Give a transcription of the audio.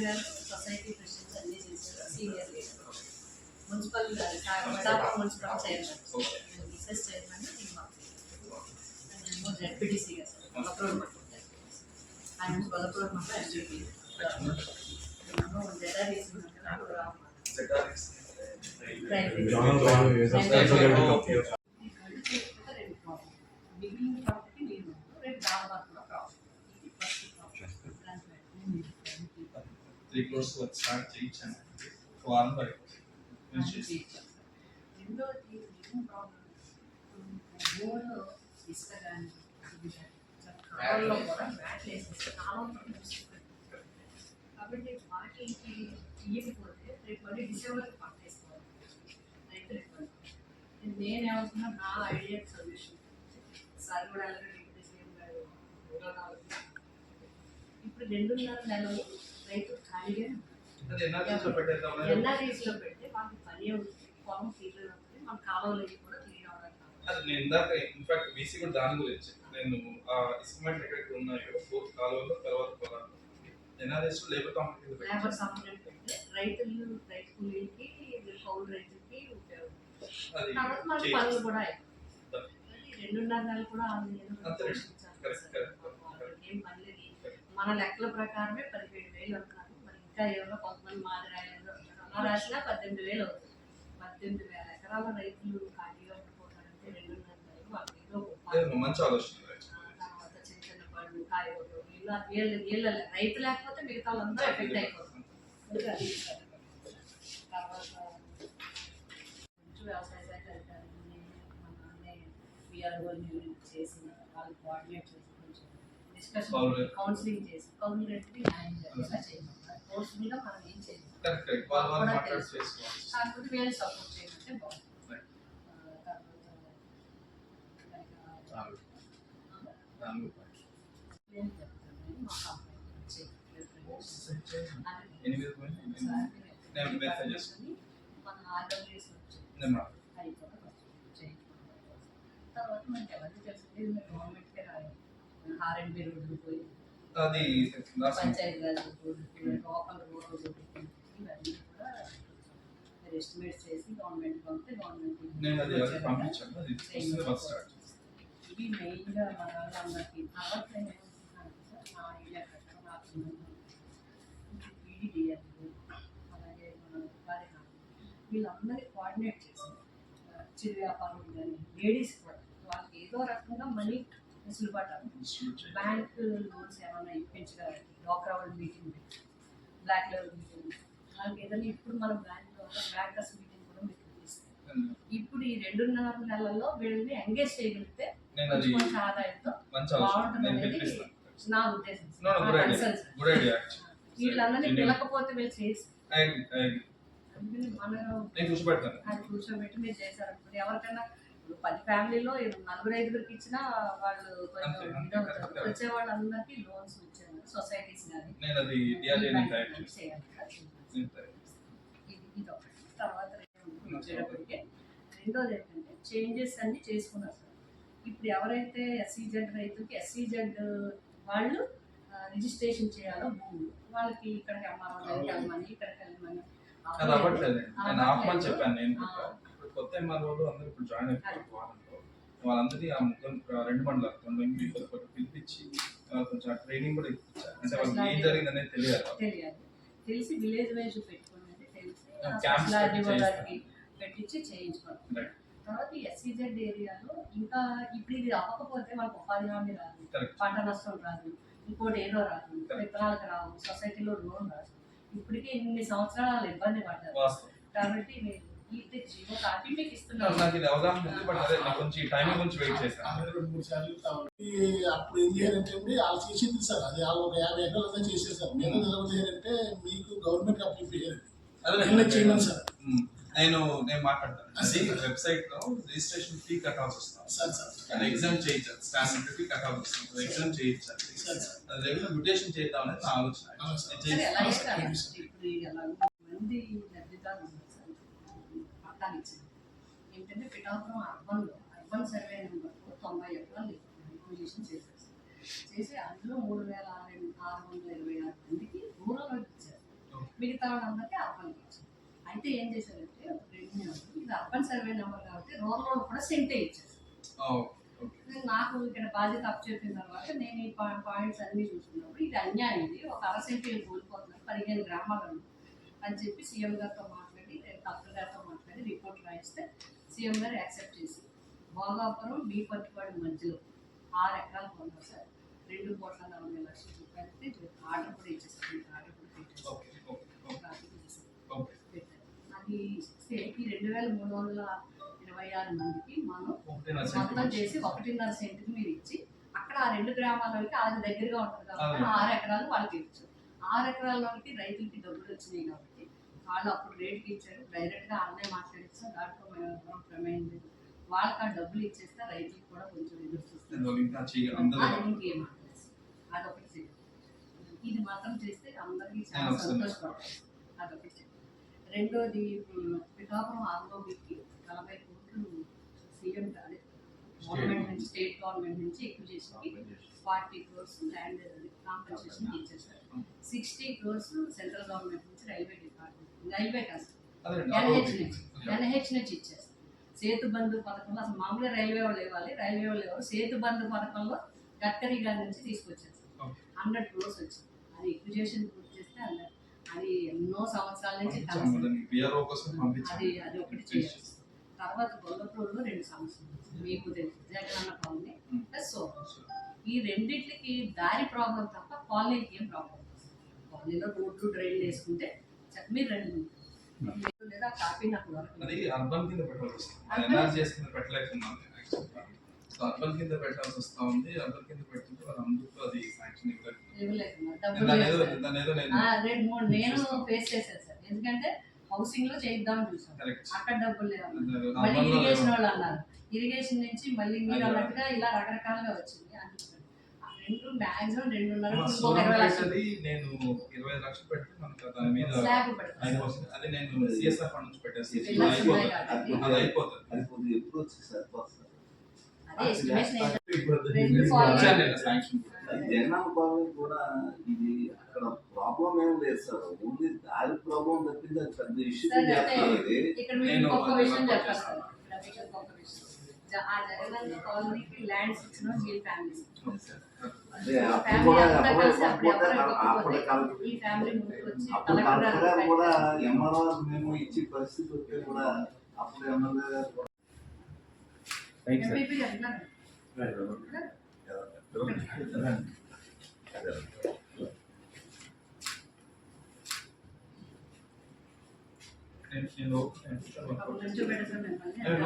చంద్రుడు గారు society president అన్ని చేశారు senior leader municipal మడాప municipal chairman Mrs chairman నేను జెడ్పీటీసీ గారు బలపూర్ మండలం ఆయన బలపూర్ మండలం ఎంపీపీ నేను జెడా తీసుకున్నాను beginning three crores work start చేయించాను వారం వరకు ఫినిష్ చేసి రెండోది ఏం ప్రాబ్లం బోర్డు ఇసుక కానీ కాలంలో కూడా బ్యాట్ వేసేసి కాలంలో కాబట్టి వాటికి ఇయ్యకపోతే రేపు మళ్ళీ డిసెంబర్కి పట్టేసుకోవాలి రైతులు ఇబ్బంది నేను ఏమవుతున్నా నా ఐడియా సొల్యూషన్ సార్ కూడా అలాగే. ఇప్పుడు రెండున్నర నెలలు. రైతు ఖాళీగా ఉంటారు. అది ఎన్ఆర్జీలో పెట్టేద్దామని ఎన్ఆర్ఈస్లో పెడితే వాళ్ళకి పని అవుతుంది. పొలం క్లియర్ అవుతుంది. మన కాలువలు కూడా అది నేను ఇందాక ఇన్ఫాక్ట్ బీసీ కూడా దాని గురించి నేను ఆ ఇస్కమెంట్ ఎక్కడెక్కడ ఉన్నాయో? ఫోర్త్ కాలువలో తర్వాత పొలాలు ఎన్ఆర్ఎస్ లేబర్ కాంపిటీ లేబర్ సంబంధం పెడితే రైతులు రైతు కూలీలకి కౌలు రైతులకి ఉపయోగం అది తర్వాత మన చేయి. పనులు కూడా రెండున్నర నెలలు కూడా ఏం పని లేదు. మన లెక్కల ప్రకారమే పదిహేడు వేలు అంటున్నారు మరి ఇంకా ఏమో కొంతమంది మాది రాయలేదు అంటారు. అలా రాసినా పద్దెనిమిది వేలు అవుతుంది పద్దెనిమిది వేల ఎకరాల రైతులు ఖాళీగా ఉండిపోతారంటే రెండున్నర వాళ్ళకి ఏదో ఆలోచన తర్వాత చిన్న చిన్న పళ్ళు కాయగూరలు ఇలా వీళ్ళ వీళ్ళ రైతు లేకపోతే మిగతా వాళ్ళందరూ ఎఫెక్ట్ అయిపోతుంది. తర్వాత వ్యవసాయ శాఖ అధికారులని మన అన్నయ్య విఆర్ఓని చేసి వాళ్ళు కోఆర్డినేట్ చేసి కొంచెం డిస్కషన్ Counselor. కౌన్సిలింగ్ చేసి కౌన్సిలింగ్ న్యాయం జరిగేలా చేయమన్నారు కోర్స్ మీద మనం ఏం చేయాలి? కరెక్ట్ కరెక్ట్ వాళ్ళు వాళ్ళు మాట్లాడి చేసుకోవాలి కాకపోతే వీళ్ళు సపోర్ట్ చేయమంటే బాగుంటుంది. Right. ఆ, తర్వాత like, ఆ, దాని నేను చెప్తాను మా కంపెనీ వచ్చి ఎనిమిది పోయింది నేను మెసేజ్ చేస్తాను మన ఆర్డర్స్ వచ్చి నేను మాట్లాడతాను. అయిపోవడం తర్వాత మనకి ఎవరికి తెలిసింది గవర్నమెంట్కే రాయాలి ఆర్ఎండ్బి రోడ్లు పోయి అది పంచాయతీ రాజ్ లోకల్ ఇవన్నీ కూడా ఎస్టిమేట్ చేసి గవర్నమెంట్ పంపితే గవర్నమెంట్ నేను అది అది పంపించాను అది వస్తుంది ఫస్ట్ స్టార్ట్. ఇవి మెయిన్గా మన వాళ్ళందరికీ సార్. నా ఐడియా ప్రకారం నా పీడీడీఎఫ్ అలాగే మన వీళ్ళందరినీ కోఆర్డినేట్ చేసి ఆ, చిరు వ్యాపారం కానీ లేడీస్ కూడా వాళ్ళకి ఏదో రకంగా మనీ వెసులుబాటు అవుతుంది బ్యాంక్ లోన్స్ ఏమైనా ఇప్పించగలరు డోక్రా వాళ్ళు మీటింగ్ బ్లాక్ లెవెల్ మీటింగ్ వాళ్ళకి ఏదైనా ఇప్పుడు మనం బ్యాంక్లో బ్యాంకర్స్ మీటింగ్ కూడా మీకు ఇస్తాం ఇప్పుడు ఈ రెండున్నర నెలల్లో వీళ్ళని ఎంగేజ్ చేయగలిగితే ఆదాయంతో మంచి ఆలోచన బాగుంటుంది నా ఉద్దేశం. వీళ్ళందరినీ పిలకపోతే మీరు చేసి నేను చూసిపెడతాను అది కూర్చోబెట్టి మీరు చేశారనుకోండి. ఎవరికైనా ఇప్పుడు పది ఫ్యామిలీలో నలుగురు ఐదుగురికి ఇచ్చినా వాళ్ళు కొంచెం ఇదవుతారు. వచ్చే వాళ్ళందరికీ లోన్స్ ఇచ్చారు సొసైటీస్ కానీ. ఇది ఒకటి. తర్వాత వచ్చేటప్పటికే రెండోది ఏంటంటే చేంజెస్ అన్ని చేసుకున్నారు సార్. ఇప్పుడు ఎవరైతే ఎస్సీజెడ్ రైతులకి ఎస్సీజెడ్ వాళ్ళు రిజిస్ట్రేషన్ చేయాలో భూములు. వాళ్ళకి ఇక్కడికి అమ్మాలి దగ్గరికి వెళ్ళమని ఇక్కడికి వెళ్ళమని. చెప్పాను నేను కొత్త ఎంఆర్ఓలు అందరూ ఇప్పుడు జాయిన్ అయిపోయారు వారంలో. వాళ్ళందరినీ ఆ ముగ్గురు రెండు మండలాలు ఎంపీలు ఒకటి పిలిపించి కొంచెం ట్రైనింగ్ కూడా ఇప్పించారు. అంటే వాళ్ళకి ఏం జరిగిందనేది తెలియాలి తెలియాలి. తెలిసి విలేజ్ వైజ్ పెట్టుకున్నది తెలిసి పెట్టించి చేయించుకోవాలి. తర్వాత ఎస్సీజెడ్ ఏరియాలో ఇంకా ఇప్పుడు ఇది అవ్వకపోతే మనకు ఉపాధి హామీ రాదు. పంట నష్టం రాదు. ఇంకోటి ఏదో రాదు. విత్తనాలకు రావు. సొసైటీలో లోన్ రాదు. ఇప్పటికే ఇన్ని సంవత్సరాలు వాళ్ళు ఇబ్బంది పడ్డారు. కాబట్టి నాకు ఇస్తున్నాను నాకు ఇది అవగాహన ఉంది బట్ అదే నాకు కొంచెం టైమింగ్ గురించి వెయిట్ చేశాను. ఆమె రెండు మూడు సార్లు కాబట్టి అప్పుడు ఏం చేయాలంటే అండి వాళ్ళు చేసింది సార్ అది వాళ్ళు ఒక యాభై ఎకరాలు చేసేసారు మీద నిలవలేరంటే మీకు గవర్నమెంట్ అప్లై చేయాలి అదే నేను చేయమని సార్. నేను నేను మాట్లాడతాను. అది వెబ్సైట్లో రిజిస్ట్రేషన్ ఫీ సార్ సార్. అది ఎగ్జామ్ చేయించాలి. స్టాంప్ ఫీ కట్టాల్సి వస్తుంది. ఎగ్జామ్ చేయించాలి. అది రెగ్యులర్ మ్యూటేషన్ చేద్దాం అనేది నా ఆలోచన. పట్టాలు ఇచ్చింది ఏంటంటే పిఠాపురం అర్బన్లో అర్బన్ సర్వే నెంబర్ తొంభై ఎకరాలు రిక్వజిషన్ చేశారు. సార్. చేసి అందులో మూడు వేల ఆరు ఆరు వందల ఇరవై ఆరు మందికి రూరల్ ఇచ్చారు. మిగతా వాళ్ళందరికీ అర్బన్ ఇచ్చారు. అయితే ఏం చేశారంటే రెండు నెంబర్ ఇది అర్బన్ సర్వే నెంబర్ కాబట్టి రూరల్ కూడా సెంటే ఇచ్చారు నాకు ఇక్కడ బాధ్యత అప్ చెప్పిన తర్వాత నేను ఈ పాయింట్స్ అన్ని చూసుకున్నప్పుడు ఇది అన్యాయం. ఇది ఒక అర కోల్పోతున్నారు పదిహేను గ్రామాలను అని చెప్పి సీఎం గారితో మాట్లాడి కలెక్టర్ గారితో మాట్లాడి రిపోర్ట్ రాయిస్తే సీఎం గారు యాక్సెప్ట్ చేసి భోగాపురం బీ పట్టుబడి మధ్యలో ఆరు ఎకరాలు కొన్నారు సార్. రెండు కోట్ల నలభై లక్షల రూపాయలకి ఆర్డర్ కూడా ఇచ్చేస్తారు. మీకు ఆర్డర్ కూడా పెట్టేస్తారు. పెట్టారు. అది ఈ రెండు వేల మూడు వందల ఇరవై ఆరు మందికి మనం మొత్తం చేసి ఒకటిన్నర సెంటుకి మీరు ఇచ్చి అక్కడ ఆ రెండు గ్రామాలకి అది దగ్గరగా ఉంటుంది కాబట్టి. ఆరు ఎకరాలు వాళ్ళకి ఇచ్చు ఆరు ఎకరాలకి రైతులకి డబ్బులు వచ్చినాయి కాబట్టి వాళ్ళు అప్పుడు రేటుకి ఇచ్చారు. డైరెక్ట్గా అన్నే మాట్లాడించాం దాంట్లో మేము ప్రమేయం లేదు వాళ్ళకి ఆ డబ్బులు ఇచ్చేస్తే రైతులకు కూడా కొంచెం ఎదురు చూస్తారు. ఇంకా. అదొకటి ఇది మాత్రం చేస్తే అందరికీ చాలా సంతోషపడతారు. అదొకటి రెండోది పిఠాపురం ఆందోళనకి నలభై కోట్లు సీఎం అదే గవర్నమెంట్ నుంచి స్టేట్ గవర్నమెంట్ నుంచి ఎక్కువ చేసి ఫార్టీ క్రోర్స్ ల్యాండ్ కాంపెన్సేషన్ ఇచ్చేసారు సిక్స్టీ క్రోర్స్ సెంట్రల్ గవర్నమెంట్ నుంచి రైల్వే డిపార్ట్మెంట్ రైల్వే కాదు. ఎన్హెచ్ నుంచి ఎన్హెచ్ నుంచి ఇచ్చేస్తారు సేతు బంధు పథకంలో అసలు మామూలుగా రైల్వే వాళ్ళు ఇవ్వాలి రైల్వే వాళ్ళు ఇవ్వాలి. సేతు బంధు పథకంలో గడ్కరీ గారి నుంచి తీసుకొచ్చారు. హండ్రెడ్ క్రోర్స్ వచ్చింది. అది ఎక్విజేషన్ పూర్తి చేస్తే అది అది ఎన్నో సంవత్సరాల నుంచి అది అది ఒకటి చేయాలి. తర్వాత గొల్లపూడిలో రెండు సమస్యలు మీకు తెలుసు జగనన్న కాలనీ Hmm. ప్లస్ సోమం ఈ రెండింటికి దారి ప్రాబ్లం తప్ప కాలనీకి ఏం ప్రాబ్లం కాలనీలో రోడ్లు డ్రైన్లు వేసుకుంటే మీరు రండి. మీరు లేదా కాపీ నాకు అది అర్బన్ కింద పెట్టాల్సి వస్తుంది. Urban? ఎన్ఆర్జీఎస్ కింద పెట్టలేకున్నాను సో అర్బన్ కింద పెట్టాల్సి వస్తా ఉంది. అర్బన్ కింద పెడుతుంటే వాళ్ళు అందరితో అది శాంక్షన్ ఇవ్వలేదు. నేను ఆ, రెండు మూడు నేను ఫేస్ చేశాను సార్. ఎందుకంటే హౌసింగ్లో చేద్దామని చూసాం. కరెక్ట్ అక్కడ డబ్బులు లేవు. మళ్ళీ ఇరిగేషన్ వాళ్ళు అన్నారు. ఇరిగేషన్ నుంచి మళ్ళీ మీరు అన్నట్టుగా ఇలా రకరకాలుగా వచ్చింది. అనిపిస్తుంది రెండు మాక్సిమం రెండున్నర ఇరవై లక్షలు. అది నేను ఇరవై ఐదు లక్షలు పెట్టి మనకు దాని మీద. అది నేను సిఎస్ఆర్ ఫండ్ నుంచి పెట్టేసి అది అయిపోతుంది. అయిపోతుంది. ఎప్పుడు వచ్చి సరిపోతుంది? ఇప్పుడు జగనన్న కాలనీ కూడా ఇది అక్కడ ప్రాబ్లం ఏం లేదు సార్. ఓన్లీ దారి ప్రాబ్లం తప్పింది అది పెద్ద ఇష్యూ అది మీకు నేను ఆ జగనన్న కాలనీకి ల్యాండ్స్ ఇచ్చిన అప్పుడు ఫ్యామిలీ కూడా అంతా అప్పుడు కలిసి అప్పుడు ఇవ్వకపోతే ఎవరు అప్పుడు ఇవ్వకపోతే కలెక్టర్ ఈ ఫ్యామిలీ ముందుకు వచ్చి అప్పుడు కలెక్టర్ కలెక్టర్ గారు గారు కూడా పెట్టారు. ఎంఆర్ఓ మేము ఇచ్చి పరిస్థితి వస్తే కూడా అప్పుడు ఎమ్మెల్యే గారు కూడా ఎంపీపీ గారు ఉన్నారు. నేను నేను అప్పుడు నుంచి పెడతాను మిమ్మల్ని. నేను